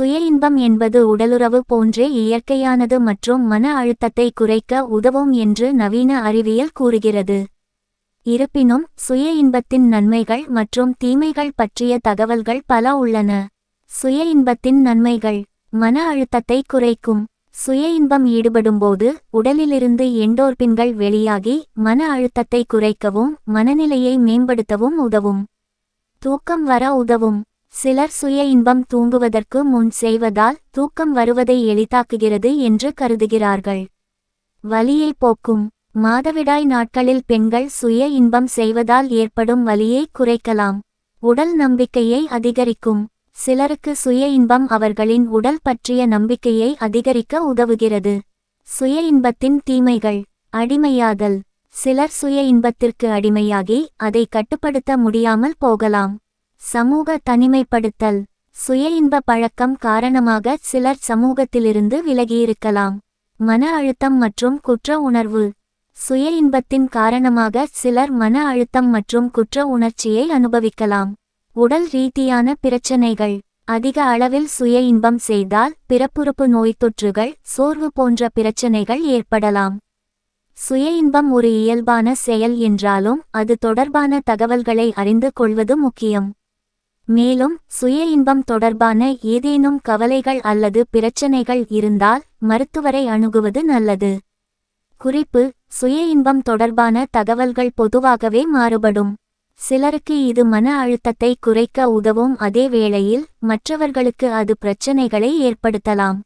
சுய இன்பம் என்பது உடலுறவு போன்றே இயற்கையானது மற்றும் மன அழுத்தத்தை குறைக்க உதவும் என்று நவீன அறிவியல் கூறுகிறது. இருப்பினும் சுய இன்பத்தின் நன்மைகள் மற்றும் தீமைகள் பற்றிய தகவல்கள் பல உள்ளன. சுய இன்பத்தின் நன்மைகள் மன அழுத்தத்தை குறைக்கும். சுய இன்பம் ஈடுபடும்போது உடலிலிருந்து எண்டோர்பின்கள் வெளியாகி மன அழுத்தத்தை குறைக்கவும் மனநிலையை மேம்படுத்தவும் உதவும். தூக்கம் வர உதவும். சிலர் சுய இன்பம் தூங்குவதற்கு முன் செய்வதால் தூக்கம் வருவதை எளிதாக்குகிறது என்று கருதுகிறார்கள். வலியை போக்கும். மாதவிடாய் நாட்களில் பெண்கள் சுய இன்பம் செய்வதால் ஏற்படும் வலியை குறைக்கலாம். உடல் நம்பிக்கையை அதிகரிக்கும். சிலருக்கு சுய இன்பம் அவர்களின் உடல் பற்றிய நம்பிக்கையை அதிகரிக்க உதவுகிறது. சுய இன்பத்தின் தீமைகள். அடிமையாதல். சிலர் சுய இன்பத்திற்கு அடிமையாகி அதை கட்டுப்படுத்த முடியாமல் போகலாம். சமூக தனிமைப்படுத்தல். சுய இன்ப பழக்கம் காரணமாக சிலர் சமூகத்திலிருந்து விலகியிருக்கலாம். மன அழுத்தம் மற்றும் குற்ற உணர்வு. சுய இன்பத்தின் காரணமாக சிலர் மன அழுத்தம் மற்றும் குற்ற உணர்ச்சியை அனுபவிக்கலாம். உடல் ரீதியான பிரச்சனைகள். அதிக அளவில் சுய இன்பம் செய்தால் பிறப்புறுப்பு நோய் தொற்றுகள் சோர்வு போன்ற பிரச்சனைகள் ஏற்படலாம். சுய இன்பம் ஒரு இயல்பான செயல் என்றாலும் அது தொடர்பான தகவல்களை அறிந்து கொள்வது முக்கியம். மேலும் சுய இன்பம் தொடர்பான ஏதேனும் கவலைகள் அல்லது பிரச்சனைகள் இருந்தால் மருத்துவரை அணுகுவது நல்லது. குறிப்பு சுய இன்பம் தொடர்பான தகவல்கள் பொதுவாகவே மாறுபடும். சிலருக்கு இது மன அழுத்தத்தை குறைக்க உதவும். அதே வேளையில் மற்றவர்களுக்கு அது பிரச்சனைகளை ஏற்படுத்தலாம்.